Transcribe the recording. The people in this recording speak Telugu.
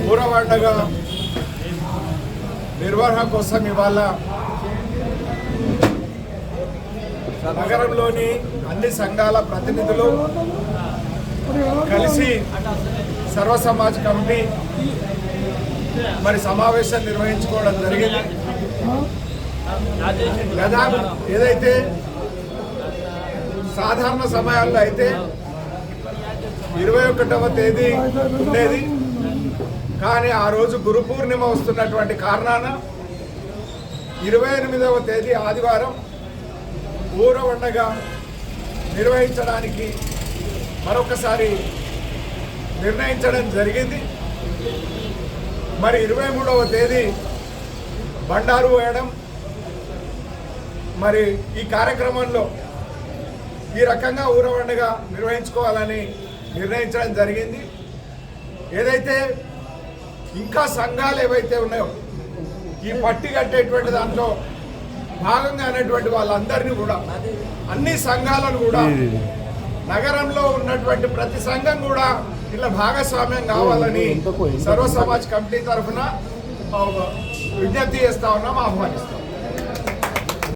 పూరవండగా నిర్వహణ కోసం ఇవాళ నగరంలోని అన్ని సంఘాల ప్రతినిధులు కలిసి సర్వ సమాజ్ కమిటీ మరి సమావేశం నిర్వహించుకోవడం జరిగింది. గదా ఏదైతే సాధారణ సమయాల్లో అయితే ఇరవై ఒకటవ తేదీ ఉండేది. కానీ ఆ రోజు గురు పూర్ణిమ వస్తున్నటువంటి కారణాన ఇరవై ఎనిమిదవ తేదీ ఆదివారం ఊరవండగా నిర్వహించడానికి మరొకసారి నిర్ణయించడం జరిగింది. మరి ఇరవై మూడవ తేదీ బండారు వేయడం మరి ఈ కార్యక్రమంలో ఈ రకంగా ఊరవండగా నిర్వహించుకోవాలని నిర్ణయించడం జరిగింది. ఏదైతే ఇంకా సంఘాలు ఏవైతే ఉన్నాయో ఈ పట్టి కట్టేటువంటి దాంట్లో భాగంగా అనేటువంటి వాళ్ళందరినీ కూడా అన్ని సంఘాలను కూడా నగరంలో ఉన్నటువంటి ప్రతి సంఘం కూడా ఇలా భాగస్వామ్యం కావాలని సర్వ సమాజ్ కమిటీ తరఫున విజ్ఞప్తి చేస్తా ఉన్నాం ఆహ్వానిస్తాం